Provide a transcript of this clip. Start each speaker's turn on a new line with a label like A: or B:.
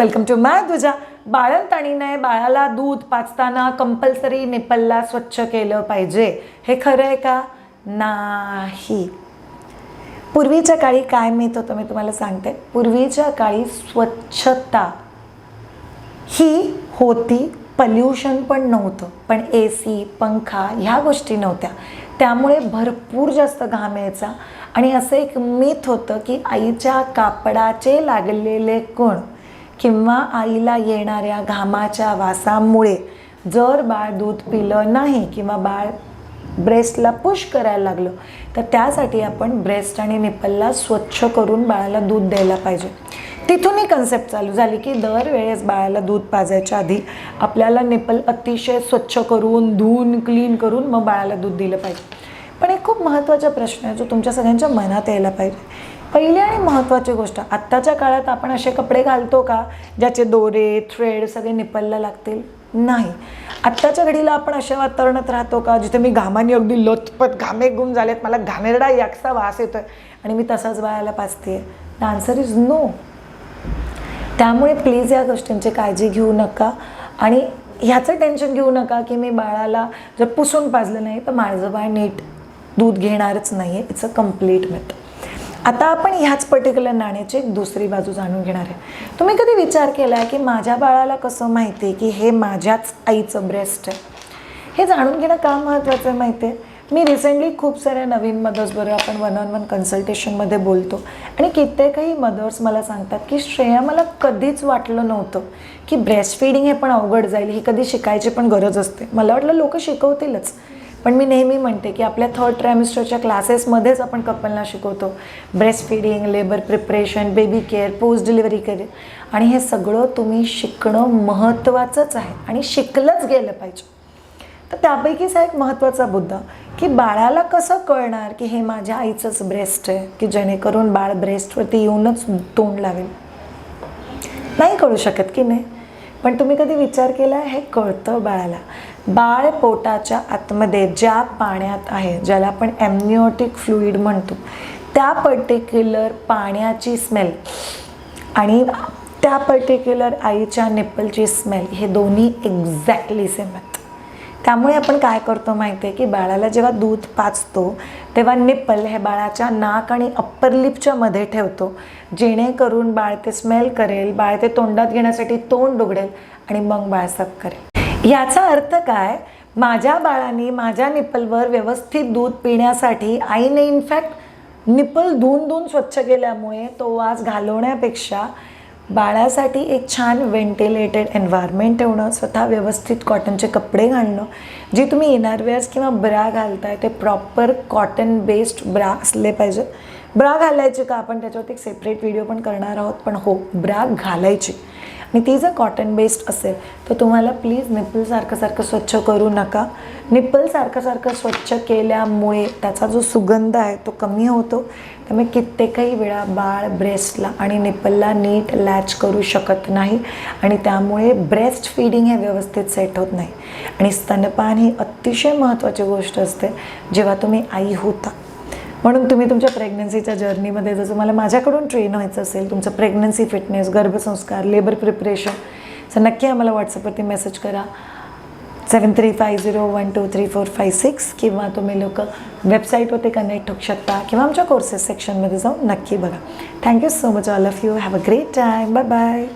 A: Welcome to माय तुझा बाळंताणीने बाळाला दूध पाचताना कंपल्सरी निपलला स्वच्छ केलं पाहिजे. हे खरं आहे का? नाही. पूर्वीच्या काळी काय मिळत होतं मी तुम्हाला सांगते. पूर्वीच्या काळी स्वच्छता ही होती पल्युशन पण नव्हतं. पण ए सी पंखा ह्या गोष्टी नव्हत्या. त्यामुळे भरपूर जास्त घाम यायचा आणि असं एक मिथ होतं की आईच्या कापडाचे लागलेले कण किंवा आईला येणाऱ्या घामाच्या वासामुळे जर बाळ दूध पिलं नाही किंवा बाळ ब्रेस्टला पुश करायला लागलं तर त्यासाठी आपण ब्रेस्ट आणि निपलला स्वच्छ करून बाळाला दूध द्यायला पाहिजे. तिथून ही कन्सेप्ट चालू झाली की दरवेळेस बाळाला दूध पाजायच्या आधी आपल्याला निपल अतिशय स्वच्छ करून धुवून क्लीन करून मग बाळाला दूध दिलं पाहिजे. पण एक खूप महत्त्वाचा प्रश्न आहे जो तुमच्या सगळ्यांच्या मनात यायला पाहिजे. पहिली आणि महत्त्वाची गोष्ट आत्ताच्या काळात आपण असे कपडे घालतो का ज्याचे दोरे थ्रेड सगळे निपलला लागतील? नाही. आत्ताच्या घडीला आपण अशा वातावरणात राहतो का जिथे मी घामाने अगदी लोथपत घामे गुम झालेत मला घाणेरडा याकसा वास येतोय आणि मी तसाच बाळाला पाचते द आन्सर इज नो त्यामुळे प्लीज या गोष्टींची काळजी घेऊ नका आणि ह्याचं टेन्शन घेऊ नका की मी बाळाला जर पुसून पाजलं नाही तर माझं बाळ नीट दूध घेणारच नाही आहे इट्स अ कंप्लीट मेथ आता आपण ह्याच पर्टिक्युलर नाण्याची एक दुसरी बाजू जाणून घेणार आहे. तुम्ही कधी विचार केला की माझ्या बाळाला कसं माहिती आहे की हे माझ्याच आईचं ब्रेस्ट आहे? हे जाणून घेणं का महत्त्वाचं आहे माहिती आहे? मी रिसेंटली खूप साऱ्या नवीन मदर्सबरोबर आपण वन ऑन वन कन्सल्टेशनमध्ये बोलतो. आणि कित्येकही मदर्स मला सांगतात की श्रेया मला कधीच वाटलं नव्हतं की ब्रेस्ट फिडिंग हे पण अवघड जाईल ही कधी शिकायची पण गरज असते. मला वाटलं लोक शिकवतीलच. पण मी नेहमी म्हणते की आपल्या थर्ड ट्रायमिस्टरच्या क्लासेसमध्येच आपण कपलना शिकवतो. Breast feeding labour preparation baby care post delivery care आणि हे सगळं तुम्ही शिकणं महत्त्वाचंच आहे आणि शिकलंच गेलं पाहिजे. तर त्यापैकीचा एक महत्त्वाचा मुद्दा की बाळाला कसं कळणार की हे माझ्या आईचंच ब्रेस्ट आहे की जेणेकरून बाळ ब्रेस्टवरती येऊनच तोंड लावेल? नाही कळू शकत की नाही? पण तुम्ही कधी विचार केला हे कळतं बाळाला. बाळ पोटाच्या आतमध्ये ज्या पाण्यात आहे ज्याला आपण ॲम्निओटिक फ्लुईड म्हणतो त्या पर्टिक्युलर पाण्याची स्मेल आणि त्या पर्टिक्युलर आईच्या निप्पलची स्मेल हे दोन्ही एक्झॅक्टली सेम आहेत त्यामुळे आपण काय करतो माहिती आहे की बाळाला जेव्हा दूध पाचतो तेव्हा निप्पल हे बाळाच्या नाक आणि अप्पर लिपच्या मध्ये ठेवतो. जेणेकरून बाळ ते स्मेल करेल बाळ ते तोंडात घेण्यासाठी तोंड उघडेल आणि मग बाळ सप करेल. याचा अर्थ काय? माझ्या बाळाने माझ्या निप्पलवर व्यवस्थित दूध पिण्यासाठी आईने इनफॅक्ट निप्पल धुवून धुवून स्वच्छ केल्यामुळे तो वास घालवण्यापेक्षा बाळासाठी एक छान व्हेंटिलेटेड एन्व्हायरमेंट ठेवणं स्वतः व्यवस्थित कॉटनचे कपडे घालणं. जे तुम्ही इनरवेअर्स किंवा ब्रा घालताय ते प्रॉपर कॉटन बेस्ड ब्रा असले पाहिजेत. ब्रा घालायचे का? आपण त्याच्यावरती एक सेपरेट व्हिडिओ पण करणार आहोत. पण हो ब्रा घालायची. आणि ती जर कॉटन बेस्ड असेल तर तुम्हाला प्लीज निप्पल सारखं सारखं स्वच्छ करू नका. निप्पल सारखं सारखं स्वच्छ केल्यामुळे त्याचा जो सुगंध आहे तो कमी होतो. त्यामुळे कित्येकही वेळा बाळ ब्रेस्टला आणि निप्पलला नीट लॅच करू शकत नाही आणि त्यामुळे ब्रेस्ट फीडिंग हे व्यवस्थित सेट होत नाही. आणि स्तनपान ही अतिशय महत्त्वाची गोष्ट असते. जेव्हा तुम्ही आई होता म्हणून तुम्ही तुमच्या प्रेग्नन्सीच्या जर्नीमध्ये जर तुम्हाला माझ्याकडून ट्रेन व्हायचं असेल तुमचं प्रेग्नन्सी फिटनेस गर्भसंस्कार लेबर प्रिपरेशन तर नक्की आम्हाला व्हॉट्सअपवरती मेसेज करा. Seven three five zero one two three four five six किंवा तुम्ही लोक वेबसाईटवरती कनेक्ट होऊ शकता किंवा आमच्या कोर्सेस सेक्शनमध्ये जाऊन नक्की बघा. Thank you so much all of you have a great time bye bye